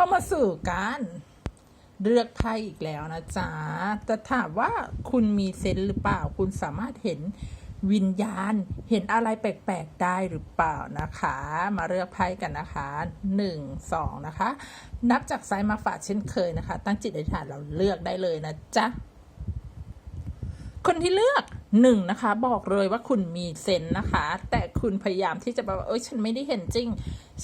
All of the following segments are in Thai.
เข้ามาสู่การเลือกไพ่อีกแล้วนะจ๊ะแต่ถามว่าคุณมีเซนหรือเปล่า คุณสามารถเห็นวิญญาณ เห็นอะไรแปลกๆได้หรือเปล่านะคะ มาเลือกไพ่กันนะคะหนึ่งสองนะคะ นับจากซ้ายมาฝาเช่นเคยนะคะ ตั้งจิตอธิษฐานเราเลือกได้เลยนะจ๊ะ คนที่เลือกหนึ่งนะคะบอกเลยว่าคุณมีเซนนะคะ แต่คุณพยายามที่จะแบบว่าเอ้ยฉันไม่ได้เห็นจริง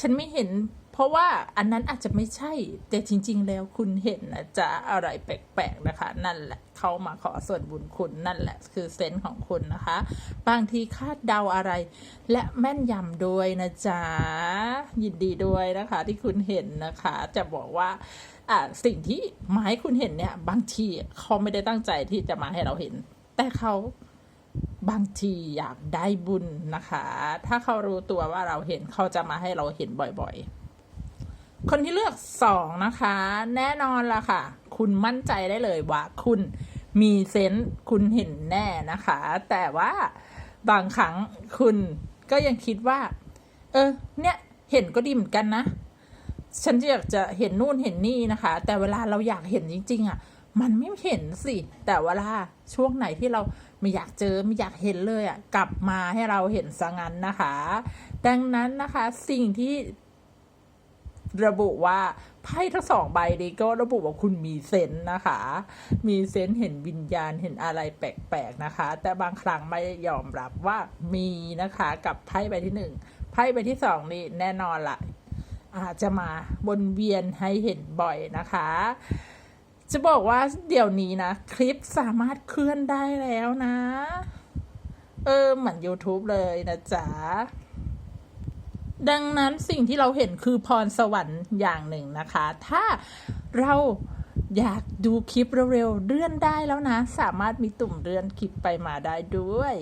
ฉันไม่เห็น เพราะว่าอันนั้นอาจจะไม่ใช่ แต่จริง ๆ แล้วคุณเห็นนะจ๊ะอะไรแปลกๆนะคะ นั่นแหละเขามาขอส่วนบุญคุณนั่นแหละ คือเซนส์ของคุณนะคะ บางทีคาดเดาอะไร และแม่นยำด้วยนะจ๊ะยินดีด้วยนะคะ ที่คุณเห็นนะคะ จะบอกว่าอ่าสิ่งที่มาให้คุณเห็นเนี่ย บางทีเขาไม่ได้ตั้งใจที่จะมาให้เราเห็น แต่เขา บางทีอยากได้บุญนะคะ ถ้าเขารู้ตัวว่าเราเห็นเขาจะมาให้เราเห็นบ่อยๆ คนที่เลือกสองนะคะ แน่นอนละค่ะ คุณมั่นใจได้เลยว่าคุณมีเซนส์คุณเห็นแน่นะคะ แต่ว่าบางครั้งคุณก็ยังคิดว่า เออ เนี่ยเห็นก็ดีเหมือนกันนะ ฉันอยากจะเห็นนู่นเห็นนี่นะคะ แต่เวลาเราอยากเห็นจริง ๆอะ มันไม่เห็นสิ แต่เวลาช่วงไหนที่เราไม่อยากเจอไม่อยากเห็นเลยอะกลับมาให้เราเห็นซะงั้นนะคะ ดังนั้นนะคะสิ่งที่ระบุว่าไพ่ทั้งสองใบนี้ก็ระบุว่าคุณมีเซนส์นะคะ มีเซนส์เห็นวิญญาณเห็นอะไรแปลกๆนะคะ แต่บางครั้งไม่ยอมรับว่ามีนะคะ กับไพ่ใบที่หนึ่งไพ่ใบที่สองนี่แน่นอนละอาจจะมาวนเวียนให้เห็นบ่อยนะคะ จะบอกว่าเดี๋ยวนี้นะ คลิปสามารถเคลื่อนได้แล้วนะ เออ เหมือน YouTube เลยนะจ๊ะ ดังนั้นสิ่งที่เราเห็นคือพรสวรรค์อย่างหนึ่งนะคะ ถ้าเราอยากดูคลิปเร็วๆเลื่อนได้แล้วนะ สามารถมีตุ่มเลื่อนคลิปไปมาได้ด้วย